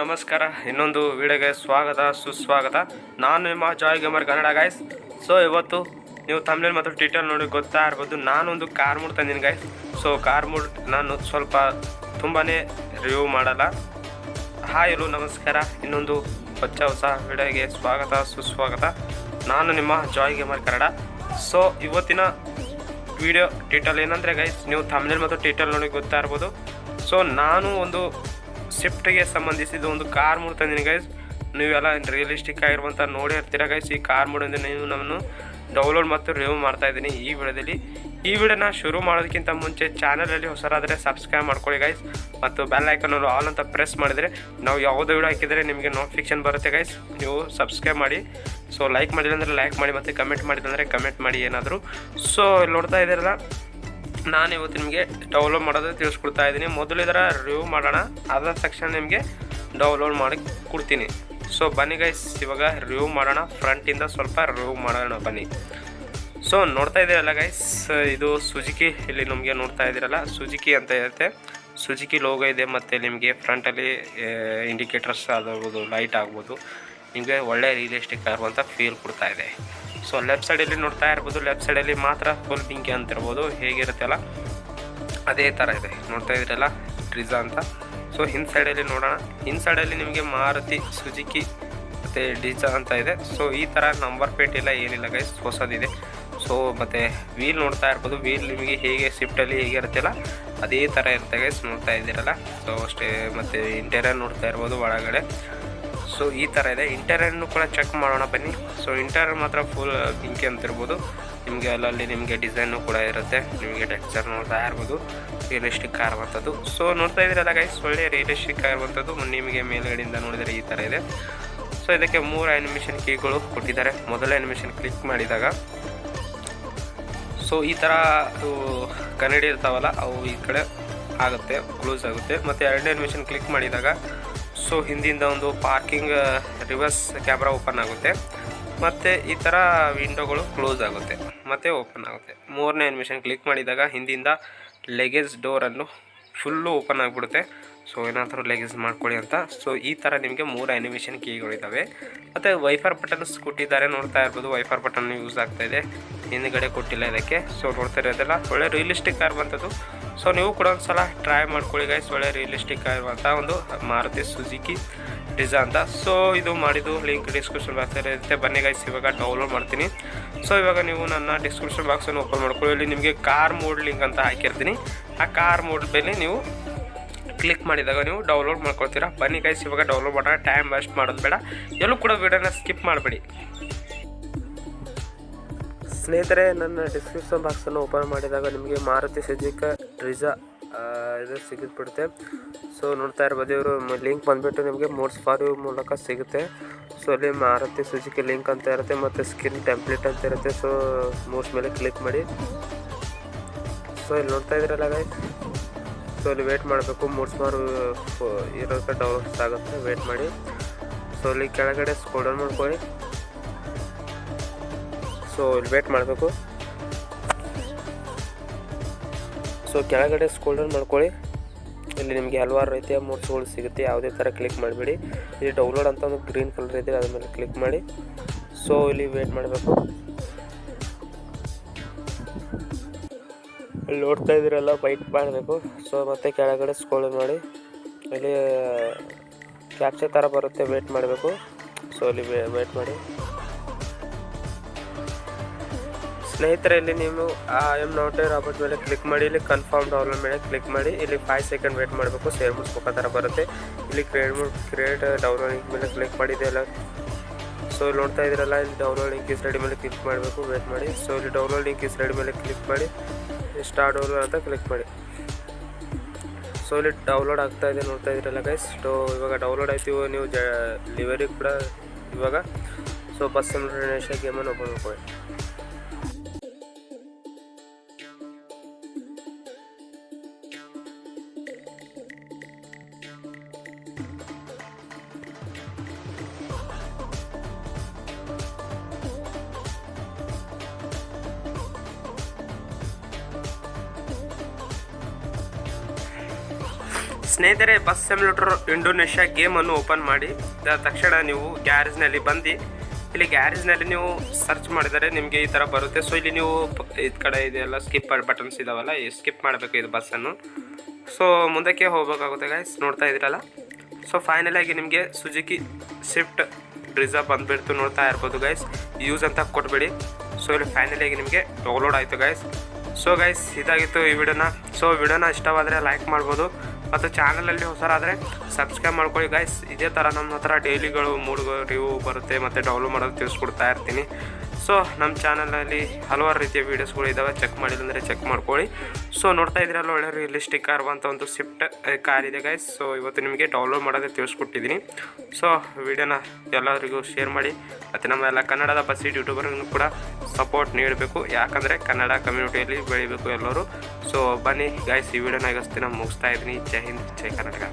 ನಮಸ್ಕಾರ. ಇನ್ನೊಂದು ವಿಡಿಯೋಗೆ ಸ್ವಾಗತ, ಸುಸ್ವಾಗತ. ನಾನು ನಿಮ್ಮ Joy Gamer Kannada guys so ಇವತ್ತು ನೀವು ತಮಿಳ್ ಮತ್ತು ಟ್ವಿಟರ್ ನೋಡಿ ಗೊತ್ತಾ ಇರ್ಬೋದು. ನಾನೊಂದು ಕಾರ್ ಮೂಡ್ ತಂದಿನಿ ಗಾಯ್ಸ್ ಸೊ ಕಾರ್ ಮೂಡ್ ನಾನು ಸ್ವಲ್ಪ ತುಂಬಾ ರಿವ್ಯೂ ಮಾಡಲ್ಲ. ಹಾಯ್ ಎಲ್ಲೋ ನಮಸ್ಕಾರ. ಇನ್ನೊಂದು ಹೊಚ್ಚ ಹೊಸ ವಿಡಿಯೋಗೆ ಸ್ವಾಗತ, ಸುಸ್ವಾಗತ. ನಾನು ನಿಮ್ಮ ಜಾಯ್ ಗೇಮರ್ ಕನ್ನಡ ಸೊ ಇವತ್ತಿನ ವಿಡಿಯೋ ಟೈಟಲ್ ಏನಂದರೆ ಗೈಸ್ ನೀವು ತಮಿಳ್ ಮತ್ತು ಟೈಟಲ್ ನೋಡಿ ಗೊತ್ತಾ ಇರ್ಬೋದು. ಸೊ ನಾನು ಒಂದು ಸ್ವಿಫ್ಟ್ಗೆ ಸಂಬಂಧಿಸಿದ ಒಂದು ಕಾರ್ ಮೂಡ್ ತಂದಿನಿ ಗೈಸ್ ನೀವೆಲ್ಲ ರಿಯಲಿಸ್ಟಿಕ್ ಆಗಿರುವಂಥ ನೋಡಿ ಇರ್ತೀರ ಗೈಸ್ ಈ ಕಾರ್ ಮೂಡಿಂದ ನೀವು ನಾನು ಡೌನ್ಲೋಡ್ ಮತ್ತು ರಿವ್ಯೂ ಮಾಡ್ತಾ ಇದ್ದೀನಿ ಈ ವಿಡಿಯೋದಲ್ಲಿ. ಈ ವಿಡಿಯೋನ ಶುರು ಮಾಡೋದಕ್ಕಿಂತ ಮುಂಚೆ ಚಾನಲಲ್ಲಿ ಹೊಸರಾದರೆ ಸಬ್ಸ್ಕ್ರೈಬ್ ಮಾಡ್ಕೊಳ್ಳಿ ಗೈಸ್ ಮತ್ತು ಬೆಲ್ ಐಕನನ್ನು ಆಲ್ ಅಂತ ಪ್ರೆಸ್ ಮಾಡಿದರೆ ನಾವು ಯಾವುದೇ ವಿಡಿಯೋ ಹಾಕಿದರೆ ನಿಮಗೆ ನೋಟಿಫಿಕೇಶನ್ ಬರುತ್ತೆ ಗೈಸ್ ನೀವು ಸಬ್ಸ್ಕ್ರೈಬ್ ಮಾಡಿ. ಸೊ ಲೈಕ್ ಮಾಡಿಲ್ಲ ಅಂದರೆ ಲೈಕ್ ಮಾಡಿ ಮತ್ತು ಕಮೆಂಟ್ ಮಾಡಿಲ್ಲ ಅಂದರೆ ಕಮೆಂಟ್ ಮಾಡಿ ಏನಾದರೂ. ಸೊ ನೋಡ್ತಾ ಇದ್ದೀರಲ್ಲ ನಾನು ಇವತ್ತು ನಿಮಗೆ ಡೌನ್ಲೋಡ್ ಮಾಡೋದು ತಿಳಿಸ್ಕೊಡ್ತಾ ಇದ್ದೀನಿ. ಮೊದಲು ಇದರ ರಿವ್ಯೂ ಮಾಡೋಣ. ಅದರ ತಕ್ಷಣ ನಿಮಗೆ ಡೌನ್ಲೋಡ್ ಮಾಡಿ ಕೊಡ್ತೀನಿ. ಸೊ ಬನ್ನಿ ಗೈಸ್ ಇವಾಗ ರಿವ್ಯೂ ಮಾಡೋಣ. ಫ್ರಂಟಿಂದ ಸ್ವಲ್ಪ ರಿವ್ಯೂ ಮಾಡೋಣ ಬನ್ನಿ. ಸೊ ನೋಡ್ತಾ ಇದ್ದೀರಲ್ಲ ಗೈಸ್ ಇದು ಸುಜುಕಿ ಇಲ್ಲಿ ನಮಗೆ ನೋಡ್ತಾ ಇದ್ದೀರಲ್ಲ ಸುಜುಕಿ ಅಂತ ಇರುತ್ತೆ. ಸುಜುಕಿ ಲೋಗೋ ಇದೆ, ಮತ್ತು ನಿಮಗೆ ಫ್ರಂಟಲ್ಲಿ ಇಂಡಿಕೇಟರ್ಸ್ ಆಗಬಹುದು ಲೈಟ್ ಆಗ್ಬೋದು ನಿಮಗೆ ಒಳ್ಳೆ ರಿಯಲಿಸ್ಟಿಕ್ ಆಗುವಂಥ ಫೀಲ್ ಕೊಡ್ತಾ ಇದೆ. ಸೊ ಲೆಫ್ಟ್ ಸೈಡಲ್ಲಿ ನೋಡ್ತಾ ಇರ್ಬೋದು. ಲೆಫ್ಟ್ ಸೈಡಲ್ಲಿ ಮಾತ್ರ ಫುಲ್ ಪಿಂಕಿ ಅಂತಿರ್ಬೋದು. ಹೇಗಿರುತ್ತಲ್ಲ? ಅದೇ ಥರ ಇದೆ. ನೋಡ್ತಾ ಇದ್ದೀರಲ್ಲ? ಟ್ರಿಜಾ ಅಂತ. ಸೊ ಹಿಂದ್ ಸೈಡಲ್ಲಿ ನೋಡೋಣ. ಹಿಂದ್ ಸೈಡಲ್ಲಿ ನಿಮಗೆ ಮಾರುತಿ ಸುಜುಕಿ ಮತ್ತು ಡಿಜಾ ಅಂತ ಇದೆ. ಸೊ ಈ ಥರ ನಂಬರ್ ಪ್ಲೇಟ್ ಇಲ್ಲ ಏನಿಲ್ಲ ಗೈಸ್ ಹೊಸದಿದೆ. ಸೊ ಮತ್ತು ವೀಲ್ ನೋಡ್ತಾ ಇರ್ಬೋದು. ವೀಲ್ ನಿಮಗೆ ಹೇಗೆ ಸ್ವಿಫ್ಟಲ್ಲಿ ಹೇಗೆ ಇರುತ್ತಲ್ಲ ಅದೇ ಥರ ಇರುತ್ತೆ ಗೈಸ್ ನೋಡ್ತಾ ಇದ್ದೀರಲ್ಲ? ಸೊ ಅಷ್ಟೇ. ಮತ್ತು ಇಂಟೀರಿಯರ್ ನೋಡ್ತಾ ಇರ್ಬೋದು ಒಳಗಡೆ. ಸೊ ಈ ಥರ ಇದೆ. ಇಂಟೀರಿಯರ್ನು ಕೂಡ ಚೆಕ್ ಮಾಡೋಣ ಬನ್ನಿ. ಸೊ ಇಂಟೀರಿಯರ್ ಮಾತ್ರ ಫುಲ್ ಪಿಂಕಿ ಅಂತಿರ್ಬೋದು ನಿಮಗೆ ಅಲ್ಲಲ್ಲಿ ನಿಮಗೆ ಡಿಸೈನು ಕೂಡ ಇರುತ್ತೆ. ನಿಮಗೆ ಟೆಕ್ಸ್ಚರ್ ನೋಡ್ತಾ ಇರ್ಬೋದು. ರಿಯಲಿಸ್ಟಿಕ್ ಆಗಿರುವಂಥದ್ದು ಸೊ ನೋಡ್ತಾ ಇದ್ದೀರಲ್ಲ ಗೈಸ್ ಒಳ್ಳೆ ರಿಯಲಿಸ್ಟಿಕ್ ಬಂಥದ್ದು ನಿಮಗೆ ಮೇಲ್ಗಡೆಯಿಂದ ನೋಡಿದರೆ ಈ ಥರ ಇದೆ. ಸೊ ಇದಕ್ಕೆ ಮೂರು ಆ್ಯನಿಮೇಷನ್ ಕೀಗಳು ಕೊಟ್ಟಿದ್ದಾರೆ. ಮೊದಲ ಆ್ಯನಿಮೇಷನ್ ಕ್ಲಿಕ್ ಮಾಡಿದಾಗ. ಸೊ ಈ ಥರ ಕನ್ನಡಿ ಇರ್ತಾವಲ್ಲ, ಅವು ಈ ಕಡೆ ಆಗುತ್ತೆ ಕ್ಲೋಸ್ ಆಗುತ್ತೆ. ಮತ್ತು ಎರಡನೇ ಆ್ಯನಿಮೇಷನ್ ಕ್ಲಿಕ್ ಮಾಡಿದಾಗ ಸೊ ಹಿಂದಿಂದ ಒಂದು ಪಾರ್ಕಿಂಗ್ ರಿವರ್ಸ್ ಕ್ಯಾಮ್ರಾ ಓಪನ್ ಆಗುತ್ತೆ. ಮತ್ತು ಈ ಥರ ವಿಂಡೋಗಳು ಕ್ಲೋಸ್ ಆಗುತ್ತೆ. ಮತ್ತು ಓಪನ್ ಆಗುತ್ತೆ. ಮೂರನೇ ಅನಿಮಿಷನ್ ಕ್ಲಿಕ್ ಮಾಡಿದಾಗ ಹಿಂದಿಂದ ಲೆಗೇಜ್ ಡೋರನ್ನು ಫುಲ್ಲು ಓಪನ್ ಆಗಿಬಿಡುತ್ತೆ. ಸೊ ಏನಾದರೂ ಲೆಗೇಜ್ ಮಾಡ್ಕೊಳ್ಳಿ ಅಂತ. ಸೊ ಈ ಥರ ನಿಮಗೆ ಮೂರು ಆ್ಯನಿಮೇಷನ್ ಕೀಗಳಿದ್ದಾವೆ ಮತ್ತು ವೈಫರ್ ಬಟನ್ಸ್ ಕೊಟ್ಟಿದ್ದಾರೆ. ನೋಡ್ತಾ ಇರ್ಬೋದು ವೈಫರ್ ಬಟನ್ ಯೂಸ್ ಆಗ್ತಾ ಇದೆ. ಹಿಂದ್ಗಡೆ ಕೊಟ್ಟಿಲ್ಲ ಇದಕ್ಕೆ. ಸೊ ನೋಡ್ತಾ ಇರೋದೆಲ್ಲ ಒಳ್ಳೆ ರಿಯಲಿಸ್ಟಿಕ್ ಆಗಿರುವಂಥದ್ದು ಸೊ ನೀವು ಕೂಡ ಒಂದು ಸಲ ಟ್ರೈ ಮಾಡ್ಕೊಳ್ಳಿ ಗೈಸ್ ಒಳ್ಳೆ ರಿಯಲಿಸ್ಟಿಕ್ ಆಗಿರುವಂಥ ಒಂದು ಮಾರುತಿ ಸುಜುಕಿ ಡಿಸಾ ಅಂತ. ಸೊ ಇದು ಮಾಡಿದ್ದು ಲಿಂಕ್ ಡಿಸ್ಕ್ರಿಪ್ಷನ್ ಬಾಕ್ಸಲ್ಲಿ ಇರುತ್ತೆ. ಬನ್ನಿ ಗೈಸ್ ಇವಾಗ ಡೌನ್ಲೋಡ್ ಮಾಡ್ತೀನಿ. ಸೊ ಇವಾಗ ನೀವು ನನ್ನ ಡಿಸ್ಕ್ರಿಪ್ಷನ್ ಬಾಕ್ಸನ್ನು ಓಪನ್ ಮಾಡ್ಕೊಳ್ಳಿ. ನಿಮಗೆ ಕಾರ್ ಮೋಡ್ ಲಿಂಕ್ ಅಂತ ಹಾಕಿರ್ತೀನಿ. ಆ ಕಾರ್ ಮೋಡ್ ಮೇಲೆ ನೀವು ಕ್ಲಿಕ್ ಮಾಡಿದಾಗ ನೀವು ಡೌನ್ಲೋಡ್ ಮಾಡ್ಕೊಳ್ತೀರಾ. ಬನ್ನಿ ಗೈಸ್ ಇವಾಗ ಡೌನ್ಲೋಡ್ ಮಾಡೋಣ. ಟೈಮ್ ವೇಸ್ಟ್ ಮಾಡೋದು ಬೇಡ. ಎಲ್ಲೂ ಕೂಡ ವೀಡಿಯೋನ ಸ್ಕಿಪ್ ಮಾಡಬೇಡಿ. ಸ್ನೇಹಿತರೆ, ನನ್ನ ಡಿಸ್ಕ್ರಿಪ್ಷನ್ ಬಾಕ್ಸನ್ನು ಓಪನ್ ಮಾಡಿದಾಗ ನಿಮಗೆ ಮಾರುತಿ ಸುಜುಕ ಟ್ರಿಜಾ ಇದು ಸಿಗಿದ್ಬಿಡುತ್ತೆ ಸೊ ನೋಡ್ತಾ ಇರ್ಬೋದು, ಇವರು ಲಿಂಕ್ ಬಂದುಬಿಟ್ಟು ನಿಮಗೆ ಮೋಡ್ಸ್ ಫಾರ್ ಮೂಲಕ ಸಿಗುತ್ತೆ. ಸೊ ಅಲ್ಲಿ ಮಾರುತಿ ಸುಜುಕಿ ಲಿಂಕ್ ಅಂತ ಇರುತ್ತೆ ಮತ್ತು ಸ್ಕಿನ್ ಟೆಂಪ್ಲೇಟ್ ಅಂತ ಇರುತ್ತೆ. ಸೊ ಮೋಡ್ಸ್ ಮೇಲೆ ಕ್ಲಿಕ್ ಮಾಡಿ. ಸೊ ಇಲ್ಲಿ ನೋಡ್ತಾ ಇದ್ದೀರಲ್ಲ ಗೈ ಸೊ ಇಲ್ಲಿ ವೇಟ್ ಮಾಡಬೇಕು. ಮೂರು ಮಾರು ಇರೋದಕ್ಕೆ ಡೌನ್ಲೋಡ್ಸ್ ಆಗುತ್ತೆ. ವೇಟ್ ಮಾಡಿ. ಸೊ ಇಲ್ಲಿ ಕೆಳಗಡೆ ಸ್ಕೋಲ್ ಡೌನ್ ಮಾಡ್ಕೊಳ್ಳಿ. ಸೊ ಇಲ್ಲಿ ವೇಟ್ ಮಾಡಬೇಕು. ಸೊ ಕೆಳಗಡೆ ಸ್ಕೋಲ್ ಡೌನ್ ಮಾಡ್ಕೊಳ್ಳಿ. ಇಲ್ಲಿ ನಿಮಗೆ ಹಲವಾರು ರೀತಿಯ ಮೂರ್ಸ್ಗಳು ಸಿಗುತ್ತೆ. ಯಾವುದೇ ಥರ ಕ್ಲಿಕ್ ಮಾಡಬೇಡಿ. ಇಲ್ಲಿ ಡೌನ್ಲೋಡ್ ಅಂತ ಒಂದು ಗ್ರೀನ್ ಕಲರ್ ಇದೆ. ಅದ್ರ ಮೇಲೆ ಕ್ಲಿಕ್ ಮಾಡಿ. ಸೊ ಇಲ್ಲಿ ವೇಟ್ ಮಾಡಬೇಕು. ಇಲ್ಲಿ ನೋಡ್ತಾ ಇದ್ದೀರಲ್ಲ ಬೈಟ್ ಮಾಡಬೇಕು ಸೊ ಮತ್ತೆ ಕೆಳಗಡೆ ಸ್ಕೋಲ್ ಮಾಡಿ. ಇಲ್ಲಿ ಕ್ಯಾಪ್ಚರ್ ಥರ ಬರುತ್ತೆ ವೇಟ್ ಮಾಡಬೇಕು. ಸೊ ಅಲ್ಲಿ ವೇಟ್ ಮಾಡಿ. ಸ್ನೇಹಿತರೆ, ಇಲ್ಲಿ ನೀವು ಐ ಎಂ ನೋಟ್ ರಾಬರ್ಟ್ ಮೇಲೆ ಕ್ಲಿಕ್ ಮಾಡಿ. ಇಲ್ಲಿ ಕನ್ಫರ್ಮ್ ಡೌನ್ಲೋಡ್ ಮೇಲೆ ಕ್ಲಿಕ್ ಮಾಡಿ. ಇಲ್ಲಿ ಫೈವ್ ಸೆಕೆಂಡ್ ವೇಟ್ ಮಾಡಬೇಕು. ಸೇರ್ ಮುಗಿಸ್ಬೇಕೋ ಥರ ಬರುತ್ತೆ. ಇಲ್ಲಿ ಕ್ರಿಯೇಟ್ ಕ್ರಿಯೇಟ್ ಡೌನ್ಲೋಡಿಂಗ್ ಮೇಲೆ ಕ್ಲಿಕ್ ಮಾಡಿದೆಯಲ್ಲ ಸೊ ಇಲ್ಲಿ ನೋಡ್ತಾ ಇದ್ದೀರಲ್ಲ, ಇಲ್ಲಿ ಡೌನ್ಲೋಡ್ ಲಿಂಕ್ ಇಸ್ ರೆಡಿ ಮೇಲೆ ಕ್ಲಿಕ್ ಮಾಡಬೇಕು. ವೇಟ್ ಮಾಡಿ. ಸೊ ಇಲ್ಲಿ ಡೌನ್ಲೋಡ್ ಲಿಂಕ್ ಇಸ್ ರೆಡಿ ಮೇಲೆ ಕ್ಲಿಕ್ ಮಾಡಿ. ಸ್ಟಾರ್ಟ್ ಓವರ್ ಅಂತ ಕ್ಲಿಕ್ ಮಾಡಿ. ಸೊ ಇಲ್ಲಿ ಡೌನ್ಲೋಡ್ ಆಗ್ತಾ ಇದೆ, ನೋಡ್ತಾ ಇದ್ದೀರಲ್ಲ ಗೈಸ್ ಸೊ ಇವಾಗ ಡೌನ್ಲೋಡ್ ಆಯ್ತು ನೀವು ಜ ಲಿವರಿ ಕೂಡ ಇವಾಗ. ಸೊ ಬಸ್ ಸಿಮ್ಯುಲೇಷನ್ ಗೇಮನ್ನು ಓಪನ್ ಮಾಡ್ಕೊಳ್ಳಿ. ಸ್ನೇಹಿತರೆ, ಬಸ್ ಸಿಮ್ಯುಲೇಟರ್ ಇಂಡೋನೇಷ್ಯಾ ಗೇಮನ್ನು ಓಪನ್ ಮಾಡಿ. ತಕ್ಷಣ ನೀವು ಗ್ಯಾರೇಜ್ನಲ್ಲಿ ಬಂದು, ಇಲ್ಲಿ ಗ್ಯಾರೇಜ್ನಲ್ಲಿ ನೀವು ಸರ್ಚ್ ಮಾಡಿದರೆ ನಿಮಗೆ ಈ ಥರ ಬರುತ್ತೆ. ಸೊ ಇಲ್ಲಿ ನೀವು ಇದು ಕಡೆ ಇದೆಲ್ಲ ಸ್ಕಿಪ್ ಬಟನ್ಸ್ ಇದಾವಲ್ಲ ಸ್ಕಿಪ್ ಮಾಡಬೇಕು ಇದು ಬಸ್ಸನ್ನು ಸೊ ಮುಂದಕ್ಕೆ ಹೋಗಬೇಕಾಗುತ್ತೆ ಗೈಸ್ ನೋಡ್ತಾ ಇದ್ದೀರಲ್ಲ? ಸೊ ಫೈನಲಾಗಿ ನಿಮಗೆ ಸುಜುಕಿ ಸ್ವಿಫ್ಟ್ ರಿಸರ್ವ್ ಬಂದುಬಿಡ್ತು ನೋಡ್ತಾ ಇರ್ಬೋದು ಗೈಸ್ ಯೂಸ್ ಅಂತ ಕೊಟ್ಬಿಡಿ. ಸೊ ಇಲ್ಲಿ ಫೈನಲ್ ಆಗಿ ನಿಮಗೆ ಡೌನ್ಲೋಡ್ ಆಯಿತು ಗೈಸ್ ಸೊ ಗೈಸ್ ಇದಾಗಿತ್ತು ಈ ವಿಡಿಯೋನ. ಸೊ ವಿಡಿಯೋನ ಇಷ್ಟವಾದರೆ ಲೈಕ್ ಮಾಡ್ಬೋದು. ಮತ್ತು ಚಾನಲಲ್ಲಿ ಹೊಸರಾದರೆ ಸಬ್ಸ್ಕ್ರೈಬ್ ಮಾಡ್ಕೊಳ್ಳಿ ಗಾಯ್ಸ್ ಇದೇ ಥರ ನಮ್ಮ ಹತ್ರ ಡೈಲಿಗಳು ಮೂಡ್ಗಳು ರಿವ್ಯೂ ಬರುತ್ತೆ, ಮತ್ತು ಡೌನ್ಲೋಡ್ ಮಾಡೋದು ತಿಳಿಸ್ಕೊಡ್ತಾ ಇರ್ತೀನಿ. ಸೊ ನಮ್ಮ ಚಾನಲಲ್ಲಿ ಹಲವಾರು ರೀತಿಯ ವೀಡಿಯೋಸ್ಗಳು ಇದ್ದಾವೆ ಚೆಕ್ ಮಾಡಿಲ್ಲ ಅಂದರೆ ಚೆಕ್ ಮಾಡ್ಕೊಳ್ಳಿ. ಸೊ ನೋಡ್ತಾ ಇದ್ದೀರಲ್ಲ ಒಳ್ಳೆ ರಿಯಲಿಸ್ಟಿಕ್ ಕಾರ್ ಒಂದು ಸ್ವಿಫ್ಟ್ ಕಾರ್ ಇದೆ ಗೈಸ್ ಸೊ ಇವತ್ತು ನಿಮಗೆ ಡೌನ್ಲೋಡ್ ಮಾಡೋದೇ ತಿಳಿಸ್ಕೊಟ್ಟಿದ್ದೀನಿ. ಸೊ ವಿಡಿಯೋನ ಎಲ್ಲರಿಗೂ ಶೇರ್ ಮಾಡಿ. ಮತ್ತು ನಮ್ಮ ಎಲ್ಲ ಕನ್ನಡದ ಬಸ್ಸಿ ಯೂಟ್ಯೂಬರ್ಗೂ ಕೂಡ ಸಪೋರ್ಟ್ ನೀಡಬೇಕು. ಯಾಕಂದರೆ ಕನ್ನಡ ಕಮ್ಯುನಿಟಿಯಲ್ಲಿ ಬೆಳಿಬೇಕು ಎಲ್ಲರೂ. ಸೊ ಬನ್ನಿ ಗೈಸ್ ಈ ವಿಡಿಯೋನ ಈಗಸ್ತಿನ ಮುಗಿಸ್ತಾ ಇದ್ದೀನಿ. ಜೈ ಹಿಂದ್, ಜೈ ಕರ್ನಾಟಕ.